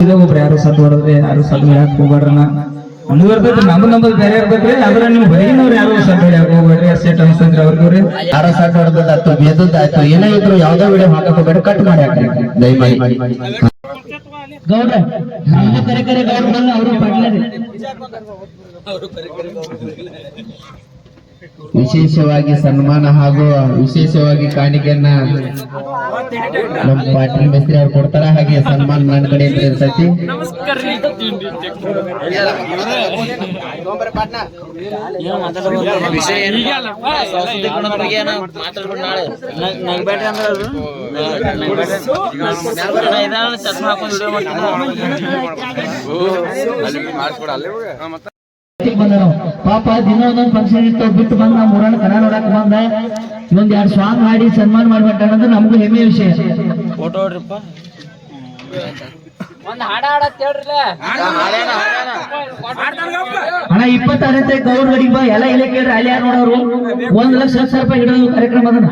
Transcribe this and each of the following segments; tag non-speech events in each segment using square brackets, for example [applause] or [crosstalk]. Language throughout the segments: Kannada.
ಒಬ್ರು ಯಾರು ಸತ್ ಹೊಡೆದ್ರೆ ಯಾರು ಸತ್ ಹೇಳಕ್ ಹೋಗ್ಬೇಡ್ರನ ನಮ್ಗೆ ಇರ್ತೈತಿ ನಮ್ಮದು ಬೇರೆ ಇರ್ತೈತ್ರಿ ಆದ್ರೆ ನೀವು ಹೊರಗಿನವ್ರು ಯಾರು ಸತ್ ಹೇಳಕ್ ಹೋಗ್ಬೇಡ್ರಿ ಅಷ್ಟೇ ಅನ್ಸಂದ್ರೆ ಅವ್ರಿಗೆ ಯಾರ ಸಾಟ್ ಹೊಡೆದಾಯ್ತು ಬೇದದ್ದಾಯ್ತು ಏನೇ ಇದ್ರು ಯಾವ್ದೋ ವಿಡಿಯೋ ಹಾಕಬೇಡ ಕಟ್ ಮಾಡಿ ಹಾಕ್ರಿ. ದಯಮಾಡಿ. ಗೌಡ್ರ ನಮ್ದು ಕರೆ ಕರೆ ಗೌಡ್ರಲ್ಲ ಅವರು ಪಡ್ಲರಿ. ವಿಶೇಷವಾಗಿ ಸನ್ಮಾನ ಹಾಗೂ ವಿಶೇಷವಾಗಿ ಕಾಣಿಕೆಯನ್ನ ನಮ್ಮ ಪಾಟೀಲ್ ಮೇಸ್ತ್ರಿ ಅವ್ರು ಕೊಡ್ತಾರ ಹಾಗೆ ಸನ್ಮಾನ ನನ್ನ ಕಡೆ ಇರ್ತೈತಿ. ಪಾಪ ದಿನ ಒಂದೊಂದು ಫಂಕ್ಷನ್ ಇತ್ತು ಬಿಟ್ಟು ಬಂದ ನಮ್ಮ ಮೂರಣ್ಣ ಕನ್ನಡ ನೋಡಕ್ ಬಂದ. ಇನ್ನೊಂದ್ ಯಾರು ಸಾಂಗ್ ಹಾಡಿ ಸನ್ಮಾನ ಮಾಡ್ಬಿಟ್ಟ ನಮ್ಗೂ ನಮಗೂ ಹೆಮ್ಮೆ ವಿಷಯ. ಅಣ್ಣ ಇಪ್ಪತ್ತಾರಂತೆ ಗೌರ್ ಗಡಿಗೆ ಬಾ ಎಲ್ಲ ಇಲ್ಲ ಕೇಳ್ರಿ ಅಲ್ಲಿ ಯಾರು ನೋಡೋರು? ಒಂದ್ ಲಕ್ಷ ಹತ್ತು ಸಾವಿರ ರೂಪಾಯಿ ಹಿಡಿದು ಕಾರ್ಯಕ್ರಮ ಅದನ್ನ.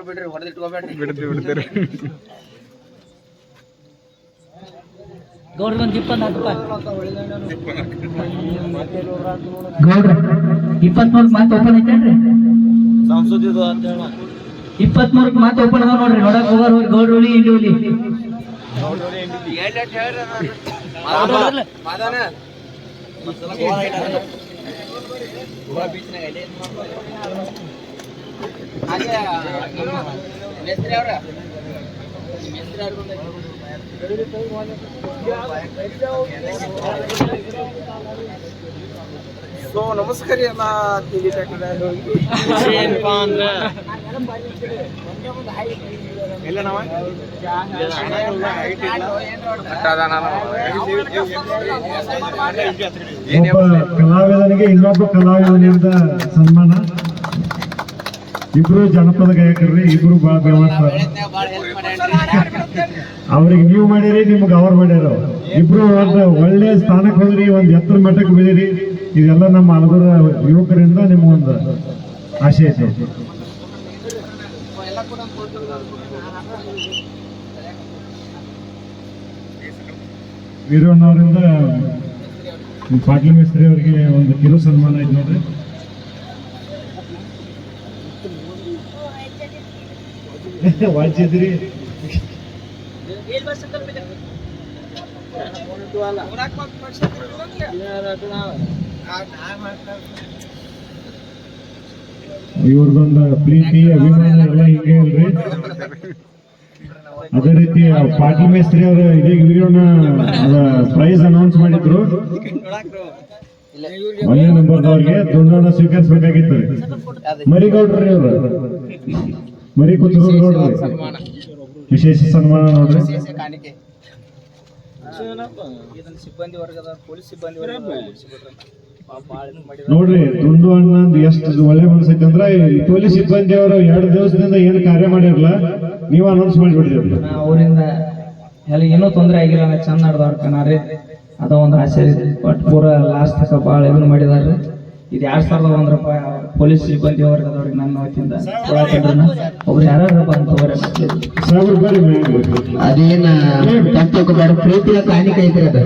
ಬಿಡ್ರಿ ಹೊಡೆದಿಟ್ಕೋಬೇಡ್ರಿ ಬಿಡ್ತೀರಿ ಬಿಡ್ತೀರಿ ಗೌಡ್ರ ಇಪ್ಪತ್ತು ಹತ್ತು ಗೌಡ್ರ ಇಪ್ಪತ್ಮೂರಕ್ ಮಾತು ಓಪನ್ ಐತೇನ್ರಿ ಇಪ್ಪತ್ಮೂರು ಮಾತು ಓಪನ್ ಅದಾವ ನೋಡ್ರಿ ನೋಡಕ್ ಹೋಗೋರು ಹೋಗಿ ಗೌಡ್ರ ಹುಲಿ ಇಂಡಿ ಹುಲಿ. ಸೊ ನಮಸ್ಕಾರ ಎಲ್ಲ ನಾವ ಒಬ್ಬ ಕಲಾವಿದನಿಗೆ ಇನ್ನೊಬ್ಬ ಕಲಾವಿದನಿಂದ ಸನ್ಮಾನ. ಇಬ್ರು ಜನಪದ ಗಾಯಕರ್ರಿ ಇಬ್ರು ಬಹಳ ಬೆಳವಣಿಗೆ ಅವ್ರಿಗೆ ನೀವು ಮಾಡಿರಿ ನಿಮ್ಗೆ ಅವ್ರು ಮಾಡ್ಯಾರ. ಇಬ್ರು ಒಂದು ಒಳ್ಳೆ ಸ್ಥಾನಕ್ಕೆ ಹೋದ್ರಿ ಒಂದು ಎತ್ತರ ಮಟ್ಟಕ್ಕೆ ಬೆಳೀರಿ. ಇದೆಲ್ಲ ನಮ್ಮ ಹಲಗರ ಯುವಕರಿಂದ ನಿಮ್ಗೊಂದು ಆಶೆ ಐತೆ. ವೀರಣ್ಣವರಿಂದ ಪಾಟೀಲ್ ಮೇಸ್ತ್ರಿ ಅವರಿಗೆ ಒಂದು ಕಿರು ಸನ್ಮಾನ ಇದೆ ನೋಡ್ರಿ. [laughs] ವಾಚ್ಯದ್ರಿ ಇವ್ರದೊಂದು ಪ್ರೀತಿ ಅಭಿಮಾನ ಎಲ್ಲ ಹಿಂಗೆ ಇಲ್ರಿ ಅದೇ ರೀತಿ ಪಾಟೀಲ್ ಮೇಸ್ತ್ರಿ ಅವರು ಇದೀಗ ವಿಡಿಯೋನ ಪ್ರೈಸ್ ಅನೌನ್ಸ್ ಮಾಡಿದ್ರು. ಒಂದೇ ನಂಬರ್ದವ್ರಿಗೆ ದುಂಡನ ಸ್ವೀಕರಿಸಬೇಕಾಗಿತ್ತು. ಮರಿಗೌಡ್ರಿ ಅವರು ಮರಿ ಕುಚ್ಚಗೌಡ್ರಿ ವಿಶೇಷ ಸನ್ಮಾನ ನೋಡ್ರಿ. ಸಿಬ್ಬಂದಿ ವರ್ಗದ ಪೊಲೀಸ್ ಸಿಬ್ಬಂದಿ ವರ್ಗದ ನೋಡ್ರಿ ದುಂಡು ಅಣ್ಣ ಎಷ್ಟು ಒಳ್ಳೆ ಮನಸ್ಸೈತಿ ಅಂದ್ರ ಈ ಪೊಲೀಸ್ ಸಿಬ್ಬಂದಿ ಅವರು ಎರಡು ದಿವಸದಿಂದ ಏನು ಕಾರ್ಯ ಮಾಡಿರಲ್ಲ ನೀವು ಅನೌನ್ಸ್ ಮಾಡಿಬಿಡ್ರಿ ಅವರಿಂದ ಎಲ್ಲ ಏನೂ ತೊಂದರೆ ಆಗಿಲ್ಲ ನಾ ಚಂದ ನಡೆದವ್ರ ಕನಾರಿ ಅದ ಒಂದು ಆಸೆ ಒಟ್ಟು ಬಟ್ ಪೂರ ಲಾಸ್ಟ್ ತಕ ಭಾಳ ಇದನ್ನ ಮಾಡಿದಾರೆ ಇದು ಎರಡ್ ಸಾವಿರದ ಒಂದ್ ರೂಪಾಯಿ ಪೊಲೀಸ್ ಸಿಬ್ಬಂದಿ ವರ್ಗದವ್ರಿಗೆ ನನ್ನ ವತಿಯಿಂದ ಅವ್ರು ಒಬ್ರು ಯಾರು ಬಂದು. ಅದೇನ ತಪ್ಪು ಪ್ರೀತಿಯ ಕಾಣಿಕ ಐತ್ರಿ ಅದ.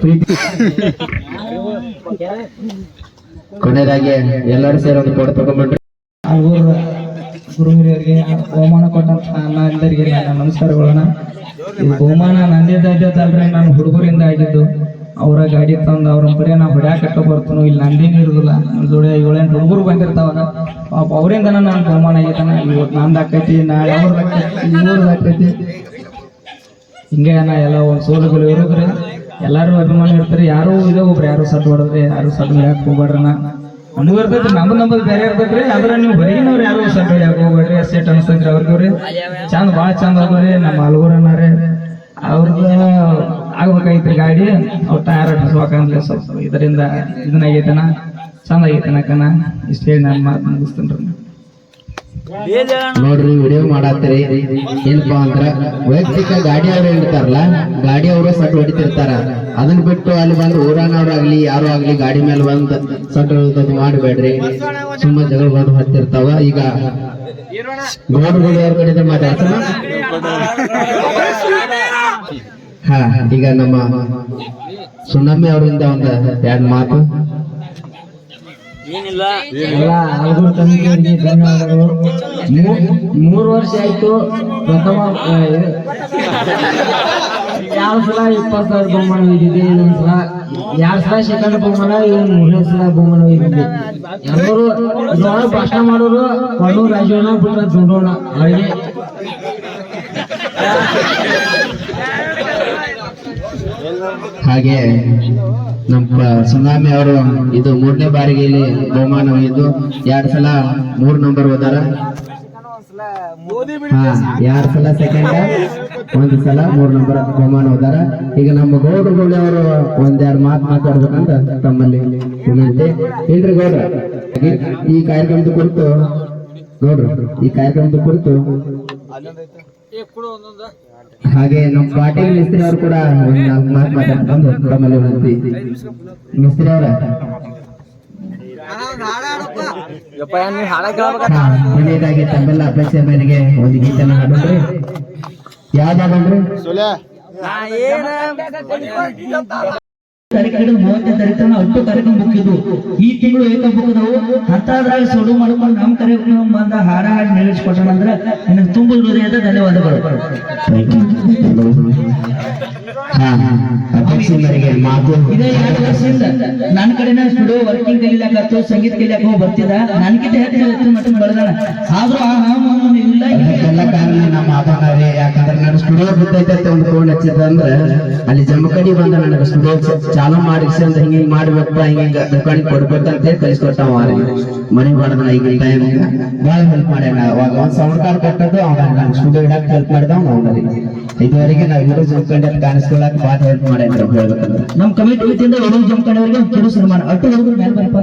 ಪ್ರೀತಿ. ಕೊನೆಯದಾಗಿ ಎಲ್ಲರೂ ಸೇರಿ ಒಂದು ಫೋಟೋ ತಗೊಂಡ್ಬಿಟ್ರಿ ಗುರು ಹಿರಿಯರಿಗೆ ಬಹುಮಾನ ಕೊಟ್ಟಂತ ಎಲ್ಲರಿಗೆ ನನ್ನ ನಮಸ್ಕಾರಗಳನ್ನ. ಬಹುಮಾನ ನಂದಿದ್ದಲ್ರಿ ನಾನು ಹುಡುಗರಿಂದ ಆಗಿದ್ದು. ಅವರ ಗಾಡಿ ತಂದು ಅವ್ರ ಬರೀ ನಾ ಹೊಡ್ಯಾಕಟ್ಟ ಬರ್ತನು, ಇಲ್ಲಿ ನಂದೇನು ಇರುದಿಲ್ಲ. ನನ್ನ ಜೋಡಿ ಏಳೆಂಟು ಹುಡುಗರು ಬಂದಿರ್ತಾವ ಪಾಪ ಅವರಿಂದ ನಾನು ಬಹುಮಾನ ಆಗೈತಾನ. ಇವತ್ತು ನಂದು ಆಕೈತಿ, ನಾಳೆ ಅವ್ರದ್ದು ಆಕೈತಿ ಆಕೈತಿ. ಹಿಂಗೆ ನಾ ಎಲ್ಲ ಒಂದು ಸೋಲುಗಳು ಇರೋದ್ರಿ. ಎಲ್ಲಾರು ಅಭಿಮಾನ ಇರ್ತಾರೆ. ಯಾರು ಇದೆ ಒಬ್ರು, ಯಾರು ಸತ್ ಹೊಡೆದ್ರಿ, ಯಾರು ಸತ್ ಯಾಕೆ ಹೋಗ್ಬೇಡ್ರನ ನಮಗೂ ಇರ್ತೈತಿ ನಮ್ದು ನಮ್ಮದು ಬೇರೆ ಇರ್ತೈತ್ರಿ. ಆದ್ರೆ ನೀವು ಹೊರಗಿನವ್ರು ಯಾರು ಸ್ವಲ್ಪ ಯಾಕೆ ಹೋಗ್ಬೇಡ್ರಿ ಸೆಟ್ ಅನ್ಸ್ತೈತ್ರಿ ಅವ್ರಿಗೂ ಚಂದ ಭಾಳ ಚಂದ ಅದಾವ್ರಿ, ನಮ್ಮ ಅಲ್ಗುರನಾರೆ ಅವ್ರದ್ದು ಆಗ್ಬೇಕಾಗಿತ್ರಿ ಗಾಡಿ? ಅವ್ರ ಟಯರ್ ಹಸ್ಬೇಕಂದ್ರೆ ಸ್ವಲ್ಪ. ಇದರಿಂದ ಇದನ್ನ ಆಗೈತನ? ಚಂದ ಆಗೈತನ ಕಣ? ಇಷ್ಟ ಹೇಳಿ ನಾನು ಮಾತು ಮುಗಿಸ್ತೇನೆ ನೋಡ್ರಿ ವಿಡಿಯೋ ಮಾಡತ್ತೀರಿ. ಏನಪ್ಪಾ ಅಂದ್ರ ವೈಯಕ್ತಿಕ ಗಾಡಿ ಅವ್ರು ಇರ್ತಾರಲ್ಲ ಗಾಡಿ ಅವರು ಸಟ್ ಹೊಡಿತಿರ್ತಾರ. ಅದನ್ನ ಬಿಟ್ಟು ಅಲ್ಲಿ ಬಂದು ಊರಾನವ್ರಾಗ್ಲಿ ಯಾರು ಆಗ್ಲಿ ಗಾಡಿ ಮೇಲೆ ಬಂದ್ ಸಟ್ ಹೊಡೆದು ಮಾಡಬೇಡ್ರಿ. ಸುಮ್ಮ ಜಗಳ ಬಂದು ಹತ್ತಿರ್ತಾವ. ಈಗ ನೋಡ್ರಿ ಅವ್ರ ಕಡೆ ಮಾತಾಡ್ತಾನ ಹಾ ಈಗ ನಮ್ಮ ಸುನಮ್ಮಿ ಅವರಿಂದ ಒಂದು ಎರಡು ಮಾತು. ಮೂರು ವರ್ಷ ಆಯ್ತು ಪ್ರಥಮ ಯಾವ ಎರಡು ಸಲ ಇಪ್ಪತ್ತು ಸಾವಿರ ಬಹುಮಾನ ಒಯ್ದಿದ್ದೆ ಇನ್ನೊಂದ್ಸಲ ಸಲ. ಎರಡು ಸಲ ಸೆಕೆಂಡ್ ಬಹುಮಾನ ಇವನ್ ಮೂರನೇ ಸಲ ಬಹುಮಾನ ಒಯ್ದಿದ್ದೆ. ಎಲ್ಲರೂ ಇದ್ರೊಳಗೆ ಭಾಷಣ ಮಾಡೋರು ಕಣ್ಣು ರಾಜೋಣ ಬಿಟ್ರೆ ದುಂಡೋಣ ಅವರಿಗೆ. ಹಾಗೆ ನಮ್ಮ ಸುನಾಮಿ ಅವರು ಇದು ಮೂರನೇ ಬಾರಿಗೆ ಇಲ್ಲಿ ಬಹುಮಾನ ಇದ್ದು ಎರಡ್ ಸಲ ಮೂರ್ ನಂಬರ್ ಹೋದಾರ ಎರಡ್ ಸಲ ಸೆಕೆಂಡ್ ಒಂದು ಸಲ ಮೂರ್ ನಂಬರ್ ಬಹುಮಾನ ಹೋದಾರ ಈಗ ನಮ್ಮ ಗೌಡ್ರುಗಳು ಅವರು ಒಂದೆರಡು ಮಾತು ಮಾತಾಡ್ಬೇಕಂತ ತಮ್ಮಲ್ಲಿ ವಿನಂತಿ. ಇಲ್ರಿ ಗೌಡ್ರ ಈ ಕಾರ್ಯಕ್ರಮದ ಕುರಿತು ಗೌಡ್ರ, ಈ ಕಾರ್ಯಕ್ರಮದ ಕುರಿತು ಹಾಗೆ ನಮ್ಮ ಪಾಟೀಲ್ ಮಿಸ್ತ್ರಿ ಅವರು ಕೂಡ ಒಂದು ನಾಲ್ಕು ಮಾತು ಮಾತಾಡ್ಕೊಂಡು ತಮ್ಮಲ್ಲಿ ವಿನಂತಿ ಮಿಸ್ತ್ರಿ ಅವರ ಹಾ, ಕೊನೆಯದಾಗಿ ತಮ್ಮೆಲ್ಲ ಅಪೇಕ್ಷೆ ಮೇರೆಗೆ ಒಂದು ಗೀತನ ಹಾಡಿದ್ರೆ ಯಾವ್ದು ಹಾಡೋಣ್ರಿ ತಾರೀಕು ಹಿಡಿದು ಮೂವತ್ತನೇ ತಾರೀಕು ಅಟ್ಟು ಕಾರ್ಯಕ್ರಮ ಬುಕ್ ಈ ತಿಂಗಳು ಏಕ ಬುಕ್ ಹತ್ತಾದ್ರಾಗ ಸುಡು ಮಾಡ್ಕೊಂಡು ನಮ್ಮ ಕಾರ್ಯಕ್ರಮ ಬಂದ ಹಾರ ಹಾಡಿ ನೆರವೇರಿಸ್ಕೊಟ್ಟಣ ಅಂದ್ರೆ ನನಗೆ ತುಂಬ ಹೃದಯದ ಧನ್ಯವಾದಗಳು. ಇದೇ ಎರಡು ವರ್ಷದಿಂದ ನನ್ನ ಕಡೆನ ಸ್ಟುಡಿಯೋ ವರ್ಕಿಂಗ್ ಕಲಿಲಾಕತ್ತು ಸಂಗೀತ ಕಲಿಯಾಕ ಹೋಗಿ ಬರ್ತಿದ್ದ ನನ್ಗಿಂತ ಹೆಚ್ಚು ಮಟ್ಟ ಬೆಳೆದಾನ ಆದ್ರೂ ಆ ಹಾಮನು ಇಲ್ಲ ಅದಕ್ಕೆಲ್ಲ ಕಾರಣ ನಮ್ಮ ಅಪ್ಪನವ್ರೆ ಯಾಕಂದ್ರೆ ನಾನು ಸ್ಟುಡಿಯೋ ಬಿದ್ದೈತೆ ಒಂದು ಫೋನ್ ಹಚ್ಚಿದ್ದ ಅಂದ್ರೆ ಅಲ್ಲಿ ಜಮ್ಮಕಡಿ ಬಂದ ನನಗೆ ಸ್ಟುಡಿಯೋ ಚಾಲೂ ಮಾಡಿಸಿ ಅಂತ ಹಿಂಗ ಹಿಂಗ್ ಮಾಡ್ಬೇಕಪ್ಪ ಹಿಂಗ ದುಕಾನಿ ಕೊಡ್ಬೇಕಂತ ಹೇಳಿ ಕಲಿಸ್ಕೊಟ್ಟಾವ ಮನೆ ಬಾಡದನ ಈಗಿನ ಟೈಮ್ ಬಹಳ ಹೆಲ್ಪ್ ಮಾಡ್ಯಾನ. ಅವಾಗ ಒಂದ್ ಸೌಂಡ್ ಕಾರ್ಡ್ ಕೊಟ್ಟದ್ದು ಅವಾಗ ನಾನು ಸ್ಟುಡಿಯೋ ಇಡಕ್ ಹೆಲ್ಪ್ ಮಾಡಿದ ಅವನಲ್ಲಿ ಇದುವರೆಗೆ ನಾವು ಇರೋ ಜಮಖಂಡಿ ಅಂತ ಕಾಣಿಸ್ಕೊಳಕ್ ಬಹಳ ಹೆಲ್ಪ್ ಮಾಡ್ಯಾನ ಹೇಳ್ಬೇಕಂದ್ರೆ. ನಮ್ಮ ಕಮಿಟಿ ವತಿಯಿಂದ ಎರಡು ಜಮಖಂಡವರಿಗೆ ಒಂದು ಕಿರು ಸನ್ಮಾನ. ಅಟ್ಟು ಹೋದ್ರು ಮೇಲೆ ಬರಪ್ಪ.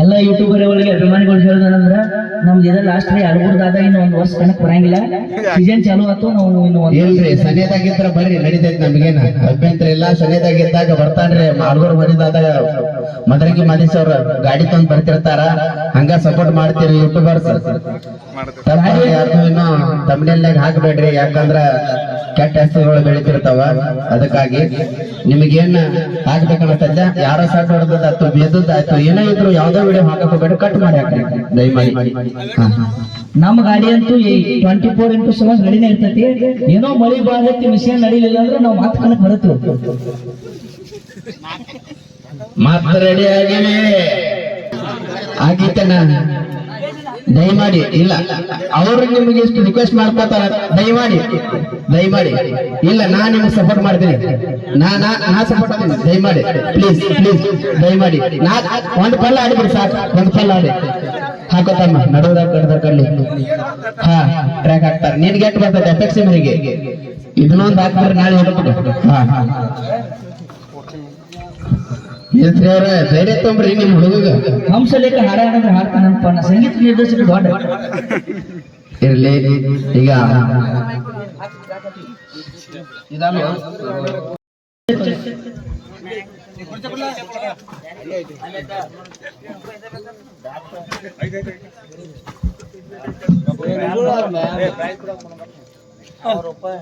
ಎಲ್ಲ ಯೂಟ್ಯೂಬರ್ ಒಳಗೆ ಅಭಿಮಾನಿಗಳು ಹೇಳೋದಂದ್ರ ನಮ್ದು ಇದ ಲಾಸ್ಟ್ ರೀ ಅಲ್ಗುಡ್ದಾದ ಇನ್ನು ಒಂದು ವರ್ಷ ಕನಕ ಬರಂಗಿಲ್ಲ. ಸೀಸನ್ ಚಾಲು ಆತು ನಾವು ಇನ್ನು ಒಂದು ಇಲ್ರಿ ಸನೇದಾಗಿದ್ರ ಬರ್ರಿ, ನಡೀತೈತಿ ನಮ್ಗೇನ. ಅಭ್ಯಂತರ ಇಲ್ಲ ಸನೇದಾಗಿದ್ದಾಗ ಬರ್ತಾನ್ರಿ. ಮಾಲ್ಗೂರ್ ಮರಿದಾದಾಗ ಮದರಂಗಿ ಮಾದೇಶ್ ಅವ್ರ ಗಾಡಿ ತಂದ್ ಬರ್ತಿರ್ತಾರ. ಹಂಗ ಸಪೋರ್ಟ್ ಮಾಡ್ತೀರಿ ಯೂಟ್ಯೂಬರ್ಸ್ ಯಾರ್ದು ಇನ್ನು ತಮಿಳ್ನಾಗ ಹಾಕ್ಬೇಡ್ರಿ, ಯಾಕಂದ್ರ ಕೆಟ್ಟ ಹೆಸರುಗಳು ಬೆಳಿತಿರ್ತಾವ. ಅದಕ್ಕಾಗಿ ನಿಮಗೇನ್ ಹಾಕ್ಬೇಕನ್ನತ್ತಲ್ಲ ಯಾರ ಸಾಟ್ ಹೊಡೆದಾಯ್ತು ಬೇದದ್ದಾಯ್ತು ಏನೇ ಇದ್ರು ಯಾವ್ದೋ ವಿಡಿಯೋ ಹಾಕಕ್ ಹೋಗ್ಬೇಡ್ರಿ ಕಟ್ ಮಾಡಿ ಹಾಕ್ರಿ ದಯಮಾಡಿ ನಮ್ಮ ಗಾಡಿ ಅಂತೂ ಟ್ವೆಂಟಿ ಫೋರ್ ಇಂಟು ಸೆವೆನ್ ರೆಡಿನೇ ಇರ್ತೈತಿ. ಏನೋ ಮಳಿ ಬಾಳಕ್ಕೆ ಮಿಷನ್ ನಡೀಲಿಲ್ಲ ಅಂದ್ರೆ ನಾವು ಮಾತು ಕಣಕ್ ಬರುತ್ತೆ ಮಾತು ರೆಡಿ ಆಗಿ ಆಗೀತನ ದಯಮಾಡಿ, ಇಲ್ಲ. ಅವರು ನಿಮಗೆ ಇಷ್ಟು ರಿಕ್ವೆಸ್ಟ್ ಮಾಡ್ಕೋತಾರ ದಯಮಾಡಿ. ದಯಮಾಡಿ. ಇಲ್ಲ ನಾ ನಿಮ್ಗೆ ಸಪೋರ್ಟ್ ಮಾಡ್ತೀನಿ. ನಾ ನಾ ಸಪೋರ್ಟ್ ಮಾಡ್ತೀನಿ. ದಯಮಾಡಿ. ಪ್ಲೀಸ್ ಪ್ಲೀಸ್ ದಯಮಾಡಿ. ನಾ, ಒಂದು ಪಲ್ಲ ಆಡಿಬಿಡಿ ಸಾಕು. ಒಂದು ಪಲ್ಲ ಆಡಿ. ಹಾಕೋತಮ್ಮ, ನಡುವುದಾಗ ಕಡ್ದ ಹಾ ಟ್ರ್ಯಾಕ್ ಹಾಕ್ತಾರೆ. ನಿನ್ಗೆ ಎಷ್ಟು ಬರ್ತದೆ ಅಪೇಕ್ಷೆ ಮನೆಗೆ ಇದನ್ನೊಂದು ಹಾಕ್ತಾರೆ ನಾಳೆ ಹೊರಟು ಹಾ ಮೇಸ್ತ್ರಿ ಅವ್ರ ಧೈರ್ಯ ತಂಬ್ರಿ ನಿಮ್ ಹುಡುಗ ಹಂಸಲೇಖ ಹಾಡಾಡಂದ್ರೆ ಹಾಡ್ತಾನಪ್ಪ ನಾ ಸಂಗೀತ ನಿರ್ದೇಶಕ ದೊಡ್ಡ. ಇರ್ಲಿ ಈಗ. ರೂಪಾಯಿ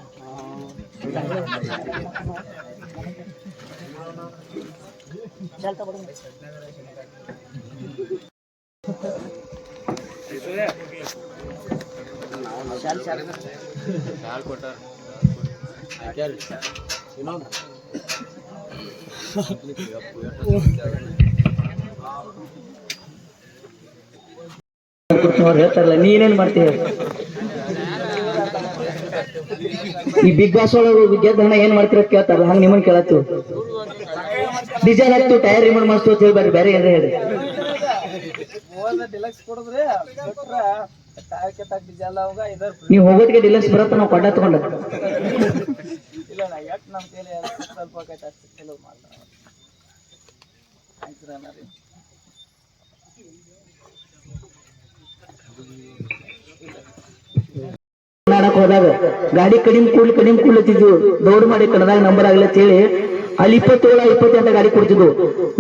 ಹೇಳ್ತಾರಲ್ಲ ನೀನೇನ್ ಮಾಡ್ತೀಯ ಈ ಬಿಗ್ ಬಾಸ್ ಒಳಗೆ ಗೆದ್ದ ಹಣ ಏನ್ ಮಾಡ್ತಿರೋ ಕೇಳ್ತಾರಲ್ಲ, ಹಂಗ ನಿಮ್ಮನ್ ಕೇಳತ್ತು ಡಿಸೈನ್ ಹಾಕ್ತು ಟೈರ್ ರಿಮೋಟ್ ಮಾಡಿಸ್ತು ಅಂತ ಹೇಳ್ಬಾರ್ದು ಬೇರೆ ಏನ್ರ ಹೇಳಿ ನೀವ್ ಹೋಗೋಟಿಗೆ ಡಿಲಕ್ಸ್ ಬರತ್ತ ನಾವು ಕೊಡ ತಗೊಂಡ ಹೋದಾಗ ಗಾಡಿ ಕಡಿಮೆ ಕೂಡ್ಲಿ ಕಡಿಮೆ ಕೂಡ್ಲತ್ತಿದ್ವು. ದೌಡ್ ಮಾಡಿ ಕಣದಾಗ ನಂಬರ್ ಆಗ್ಲತ್ತೇಳಿ. ಹೇಳಿ ಅಲ್ಲಿ ಇಪ್ಪತ್ತೇಳ, ಇಪ್ಪತ್ತೆಂಟು ಗಾಡಿ ಕೊಡ್ತಿದ್ವು.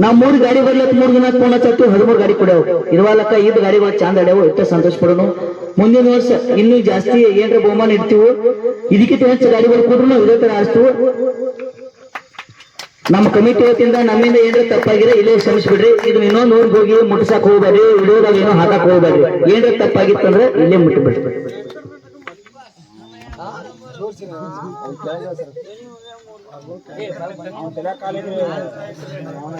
ನಾವ್ ಮೂರು ಗಾಡಿ ಬರ್ಲತ್ ಮೂರು ದಿನ ಫೋನ್ ಹಚ್ಚತ್ತು ಹದಿಮೂರು ಗಾಡಿ ಕೊಡ್ಯಾವ ಇರುವಲ್ಲಕ್ಕ ಗಾಡಿ ಗಾಡಿಗಳು ಚಂದ ಅಡ್ಯಾವು ಇಷ್ಟ ಸಂತೋಷ ಪಡೋನು. ಮುಂದಿನ ವರ್ಷ ಇನ್ನೂ ಜಾಸ್ತಿ ಏನ್ರ ಬಹುಮಾನ ಇರ್ತೀವಿ ಇದಕ್ಕಿಂತ ಹೆಚ್ಚು ಗಾಡಿ ಕೊಡ್ರು ನಾವು ಇದೇ ತರ ಆಡ್ತೀವಿ ನಮ್ಮ ಕಮಿಟಿ ವತಿಯಿಂದ ನಮ್ಮಿಂದ ಏನ್ರ ತಪ್ಪಾಗಿದೆ, ಇಲ್ಲೇ ಶ್ರಮಿಸ್ಬಿಡ್ರಿ ಇದು ಇನ್ನೊಂದು ಊರಿಗೆ ಹೋಗಿ ಮುಟ್ಸಕ್ ಹೋಗ್ಬೇಡ್ರಿ, ವಿಡಿಯೋದಾಗ ಏನೋ ಹಾಕಕ್ ಹೋಗ್ಬೇಡ್ರಿ. ಏನ್ರ ತಪ್ಪಾಗಿತ್ತಂದ್ರೆ ಇಲ್ಲೇ ಅವನ ಕಾಲೇಜ್ ಅವನ